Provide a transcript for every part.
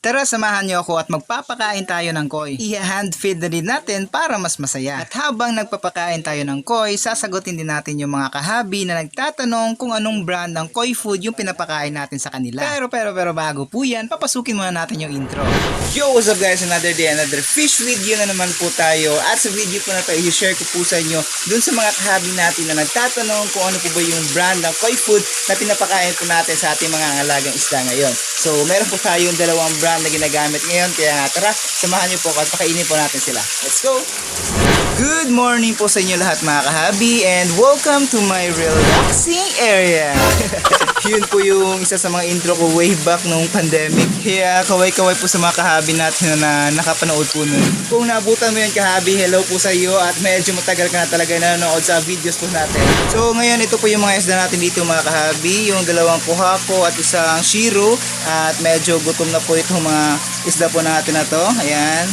Tara samahan niyo ako at magpapakain tayo ng koi. I-hand feed na din natin para mas masaya. At habang nagpapakain tayo ng koi, sasagutin din natin yung mga kahabi na nagtatanong kung anong brand ng koi food yung pinapakain natin sa kanila. Pero pero pero bago po yan, papasukin muna natin yung intro. Yo, what's up guys? Another day, another fish video na naman po tayo. At sa video po na to, i-share ko po sa inyo dun sa mga kahabi natin na nagtatanong kung ano po ba yung brand ng koi food na pinapakain po natin sa ating mga alagang isda ngayon. So, meron po tayong dalawang brand na ginagamit ngayon. Kaya tara, samahan niyo po at pakainin po natin sila. Let's go! Good morning po sa inyo lahat mga kahabi and welcome to my relaxing area. Yun po yung isa sa mga intro ko way back nung pandemic. Kaya kaway-kaway po sa mga kahabi natin na nakapanood po nun. Kung nabutan mo yun kahabi, hello po sa iyo at medyo matagal ka na talaga nanonood sa videos po natin. So ngayon ito po yung mga isda natin dito mga kahabi. Yung dalawang puhako at isang shiro. At medyo gutom na po itong mga isda po natin na to. Ayan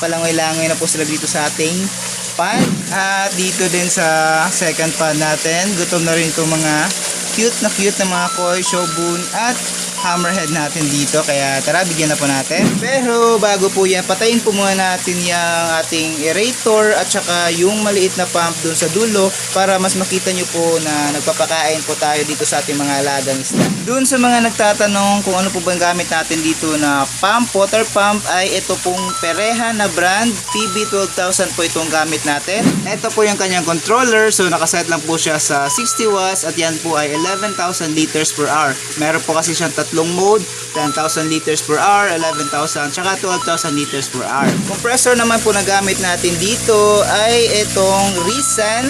palangoy-langoy na po sila dito sa ating pan. At dito din sa second pan natin, gutom na rin itong mga cute na cute na mga koi, shobun at hammerhead natin dito. Kaya tara, bigyan na po natin. Pero bago po yan, patayin po muna natin yung ating aerator at saka yung maliit na pump dun sa dulo para mas makita nyo po na nagpapakain po tayo dito sa ating mga alagang isda. Dun sa mga nagtatanong kung ano po bang gamit natin dito na pump, water pump ay ito pong Pereha na brand PB12000 po itong gamit natin. Ito po yung kanyang controller so nakaset lang po siya sa 60 watts at yan po ay 11,000 liters per hour. Meron po kasi siyang tatlong mode, 10,000 liters per hour, 11,000, tsaka 12,000 liters per hour. Compressor naman po na gamit natin dito ay itong Risan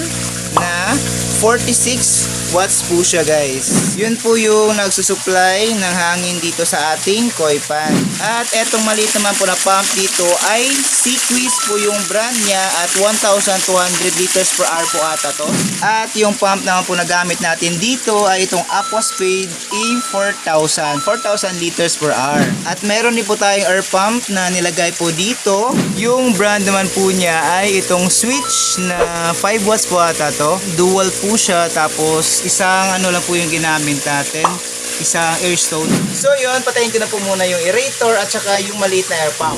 na 46 watts po siya guys. Yun po yung nagsusupply ng hangin dito sa ating koi pan. At etong maliit naman po na pump dito ay Seaquiz po yung brand niya at 1,200 liters per hour po ata to. At yung pump naman po na gamit natin dito ay itong Aquaspeed E4000. 4,000 liters per hour. At meron din po tayong air pump na nilagay po dito. Yung brand naman po niya ay itong Switch na 5 watts po ata to. Dual po siya tapos isang ano lang po yung ginamit natin isang airstone. So yun, patayin ko na po muna yung aerator at saka yung maliit na air pump.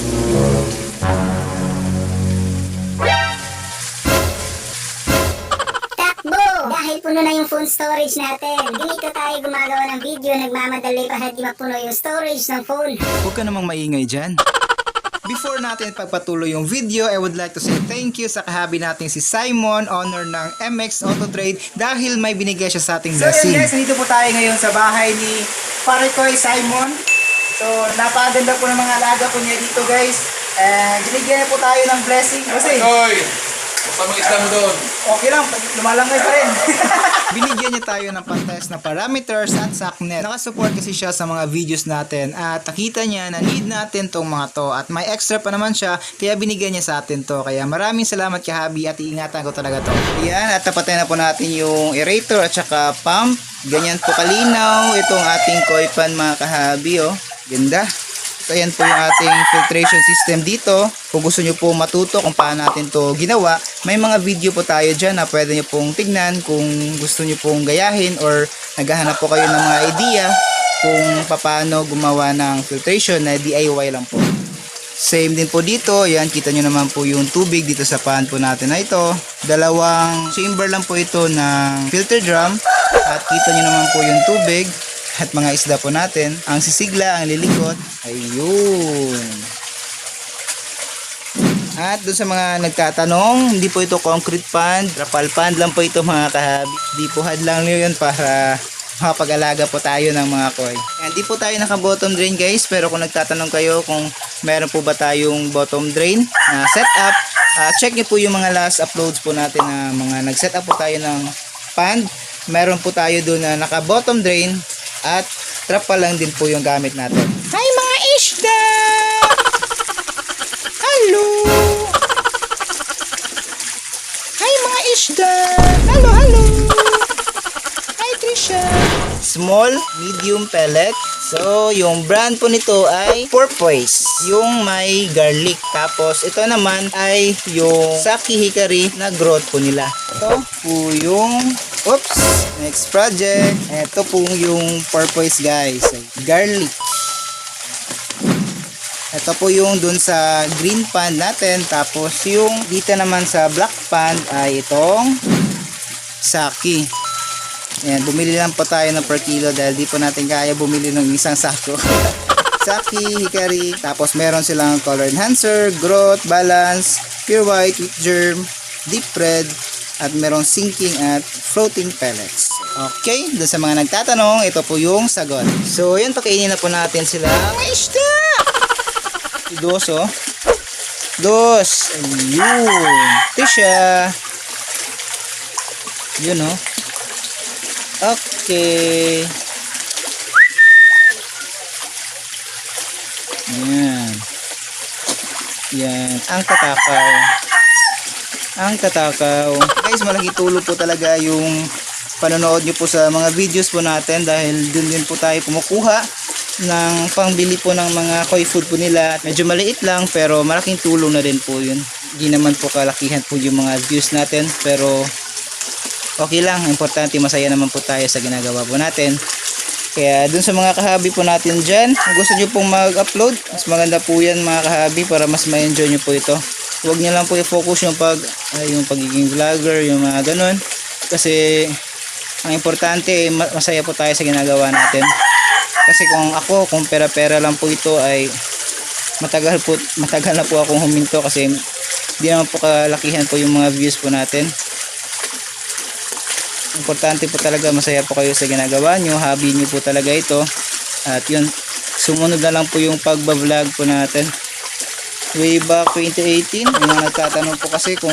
Takbo! Dahil puno na yung phone storage natin. Dito tayo gumagawa ng video, nagmamadali para di mapuno yung storage ng phone. Huwag ka namang maingay dyan. Before natin pagpatuloy yung video, I would like to say thank you sa kahabi nating si Simon, owner ng MX Auto Trade dahil may binigay siya sa ating blessing. So yun guys, nandito po tayo ngayon sa bahay ni Parikoy Simon. So napakaganda po ng mga alaga po niya dito guys. And binigyan niya po tayo ng blessing kasi Hoy! Basta mo doon. okay lang, lumalangay pa rin. Binigyan niya tayo ng pantayos na parameters at SACnet. Nakasupport kasi siya sa mga videos natin at nakita niya na need natin tong mga to at may extra pa naman siya kaya binigyan niya sa atin to. Kaya maraming salamat kahabi at iingatan ko talaga to. Ayan at tapatin na po natin yung aerator at saka pump. Ganyan po kalinaw itong ating koi pan mga kahabi oh. Ganda. Ayan po yung ating filtration system dito. Kung gusto nyo po matuto kung paano natin to ginawa, may mga video po tayo dyan na pwede nyo pong tignan kung gusto nyo pong gayahin or naghahanap po kayo ng mga idea kung paano gumawa ng filtration na DIY lang po. Same din po dito, yan kita nyo naman po yung tubig dito sa pan po natin na ito. Dalawang chamber lang po ito ng filter drum at kita nyo naman po yung tubig at mga isda po natin. Ang sisigla, ang lilikot, ayun. At doon sa mga nagtatanong, hindi po ito concrete pond, trapal pond lang po ito mga kahabi. Hindi po hadlang nyo yun para makapag-alaga po tayo ng mga koi. Hindi po tayo naka bottom drain guys, pero kung nagtatanong kayo kung meron po ba tayong bottom drain na setup, uh, check nyo po yung mga last uploads po natin na mga nag-setup po tayo ng pond. Meron po tayo doon na naka bottom drain at trapal lang din po yung gamit natin. Hi mga isda! Hello! Hi mga isda! Hello, hello! Hi Trisha! Small, medium pellet. So, yung brand po nito ay Porpoise. Yung may garlic. Tapos, ito naman ay yung Saki Hikari na growth po nila. Ito po yung Oops! Next project. Ito po yung Porpoise guys. Garlic. Ito po yung dun sa green pond natin. Tapos yung dito naman sa black pond ay itong saki. Ayan, bumili lang po tayo ng per kilo dahil di po natin kaya bumili ng isang sako. saki, hikari, tapos meron silang color enhancer, growth, balance, pure white, germ, deep red, at merong sinking at floating pellets. Okay, dun sa mga nagtatanong, ito po yung sagot. So, yun, pakainin na po natin sila. May isda! Dos, oh. Dos. Ayun. Ito siya. Yun, oh. Okay. Yan. Yan. Ang katakaw. Ang katakaw. Guys, malaki tulong po talaga yung panonood nyo po sa mga videos po natin dahil dun din po tayo kumukuha ng pangbili po ng mga koi food po nila. Medyo maliit lang pero malaking tulong na din po yun. Hindi naman po kalakihan po yung mga views natin pero okay lang. Importante masaya naman po tayo sa ginagawa po natin. Kaya dun sa mga kahabi po natin dyan, gusto nyo pong mag-upload, mas maganda po yan mga kahabi para mas ma-enjoy nyo po ito. Huwag nyo lang po i-focus yung, pag, ah, yung pagiging vlogger, yung mga ganun. Kasi ang importante, ma- masaya po tayo sa ginagawa natin. Kasi kung ako, kung pera-pera lang po ito ay matagal po matagal na po akong huminto kasi hindi naman po kalakihan po yung mga views po natin. Importante po talaga masaya po kayo sa ginagawa nyo, hobby nyo po talaga ito. At yun, sumunod na lang po yung pagbablog po natin. Way back 2018, may mga nagtatanong po kasi kung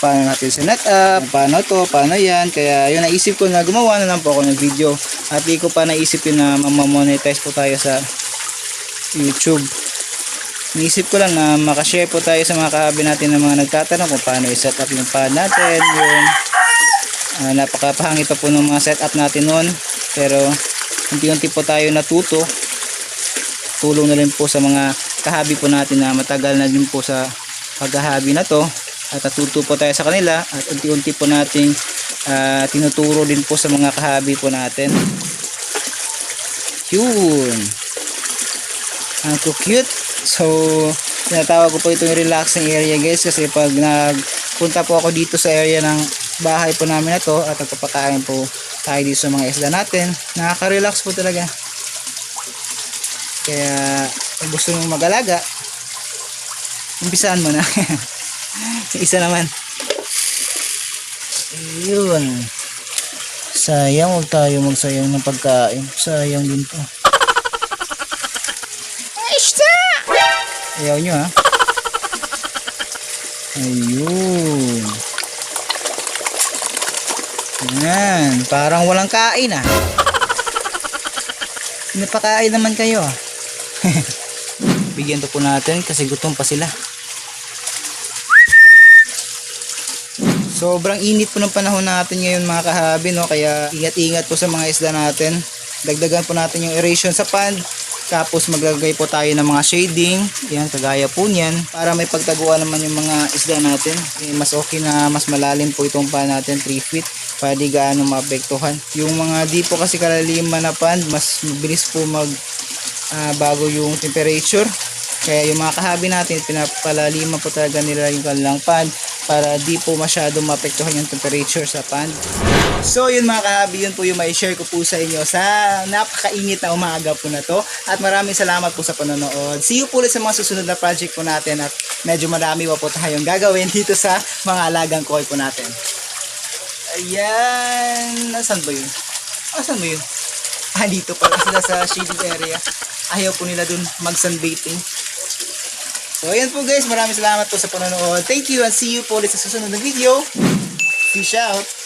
paano natin sinet up, paano to, paano yan. Kaya yun, naisip ko na gumawa na lang po ako ng video. At di ko pa naisip yun na mamamonetize po tayo sa YouTube. Naisip ko lang na makashare po tayo sa mga kahabi natin ng mga nagtatanong kung paano i-set up yung pad natin. Yun. Ah, napakapahangit pa po ng mga setup natin noon. Pero unti-unti po tayo natuto. Tulong na rin po sa mga kahabi po natin na matagal na din po sa paghahabi na to. At natuto po tayo sa kanila at unti-unti po nating ah, tinuturo din po sa mga kahabi po natin. Yun. Ang cute. So, tinatawag ko po itong relaxing area guys kasi pag nagpunta po ako dito sa area ng bahay po namin na to at nagpapakain po tayo dito sa mga isda natin nakaka-relax po talaga kaya kung gusto nyo mag-alaga umpisaan mo na. Isa naman. Yun sayang huwag tayo magsayang ng pagkain. Sayang din to. Isda ayaw nyo ha? Ayun. Yan, parang walang kain ah. Pinapakain naman kayo ah. Bigyan to po natin kasi gutom pa sila. Sobrang init po ng panahon natin ngayon mga kahabi no kaya ingat-ingat po sa mga isda natin. Dagdagan po natin yung aeration sa pond. Tapos maglagay po tayo ng mga shading. Yan, kagaya po niyan. Para may pagtaguan naman yung mga isda natin. Eh, mas okay na mas malalim po itong pan natin, 3 feet. Para di gaano maapektuhan. Yung mga di po kasi kalaliman na pan, mas mabilis po mag ah, bago yung temperature. Kaya yung mga kahabi natin, pinapalaliman po talaga nila yung kanilang pan para di po masyado maapektuhan yung temperature sa pan. So yun mga kahabi, yun po yung may share ko po sa inyo sa napakainit na umaga po na to. At maraming salamat po sa panonood. See you po ulit sa mga susunod na project po natin at medyo marami pa po tayong gagawin dito sa mga alagang koi po natin. Ayan, nasan ba yun? Asan ba yun? Ah, dito pala sila sa shading area. Ayaw po nila dun mag-sunbathing. So, ayan po guys. Maraming salamat po sa panonood. Thank you and see you po ulit sa susunod na video. Peace out.